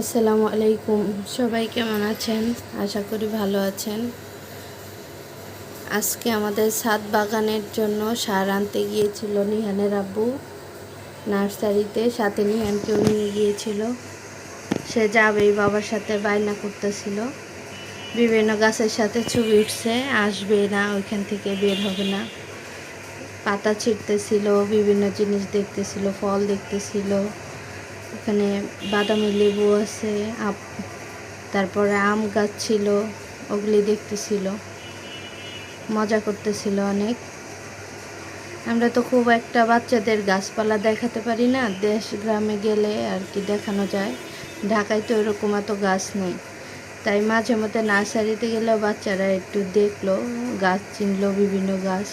আসসালামু আলাইকুম। সবাই কেমন আছেন? আশা করি ভালো আছেন। আজকে আমাদের ছাদ বাগানের জন্য সার আনতে গিয়েছিল নিহানের আব্বু। নার্সারিতে সাথে নিহানকেও নিয়ে গিয়েছিল। সে যাবেই বাবার সাথে বায়না করতেছিল। বিভিন্ন গাছের সাথে ছবি উঠছে, আসবে না, ওইখান থেকে বের হবে না। পাতা ছিঁড়তেছিল বিভিন্ন জিনিস দেখতেছিল, ফল দেখতেছিল। এখানে বাদামি লেবু আছে তারপরে আম গাছ ছিল, ওগুলি দেখতেছিল। মজা করতেছিল অনেক। আমরা তো খুব একটা বাচ্চাদের গাছপালা দেখাতে পারি না, দেশ, গ্রামে গেলে আর কি দেখানো যায়। ঢাকায় তো এরকম এত গাছ নেই। তাই মাঝে মধ্যে নার্সারিতে গেলেও বাচ্চারা একটু দেখল, গাছ চিনলো, বিভিন্ন গাছ।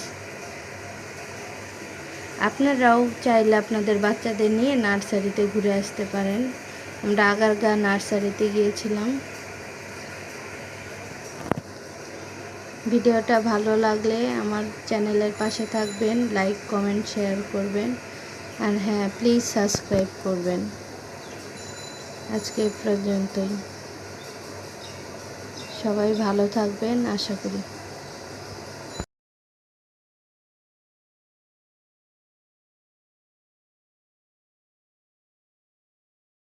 আপনারাও চাইলে আপনাদের বাচ্চাদের নিয়ে নার্সারিতে ঘুরে আসতে পারেন। আমরা আগারগা নার্সারিতে গিয়েছিলাম। ভিডিওটা ভালো লাগলে আমার চ্যানেলের পাশে থাকবেন, লাইক, কমেন্ট, শেয়ার করবেন। আর হ্যাঁ প্লিজ সাবস্ক্রাইব করবেন। আজকে পর্যন্তই। সবাই ভালো থাকবেন, আশা করি।